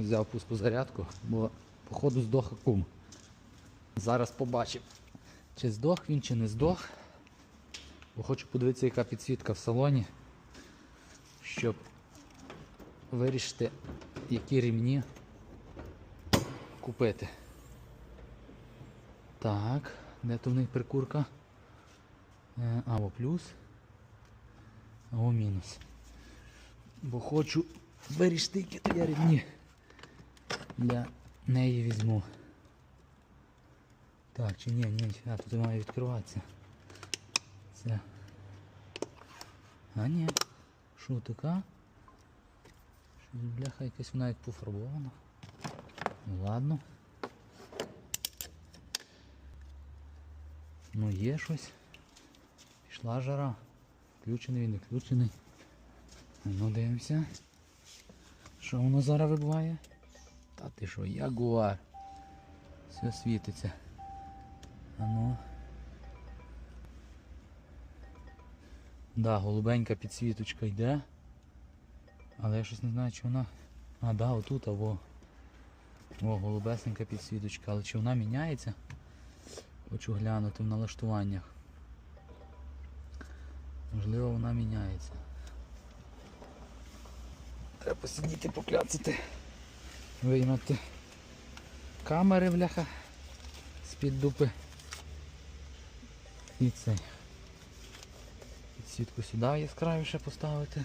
взяв пуску зарядку, бо походу здох акум. Зараз побачимо, чи здох він, чи не здох. Бо хочу подивитися, яка підсвітка в салоні, щоб вирішити, які рівні купити. Так, де то в них прикурка? Е, Або плюс, або мінус. Бо хочу вирішити, які то я рівні для неї візьму. Так, чи ні, ні, а тут має відкриватися. Це. А ні. Що така? Щось, бляха, якась вона як пофарбована. Ну ладно. Ну є щось. Пішла жара. Включений він, не включений. Ну дивимося. Що воно зараз вибуває? Та ти що, ягуар. Все світиться. А ну. Да, голубенька підсвіточка йде. Але я щось не знаю, чи вона. А, да, отут, або. О, голубесенька підсвіточка, але чи вона міняється? Хочу глянути в налаштуваннях. Можливо вона міняється. Треба посидіти, покляцати. Виймати камери бляха з-під дупи. І цей. Підсвітку сюди яскравіше поставити.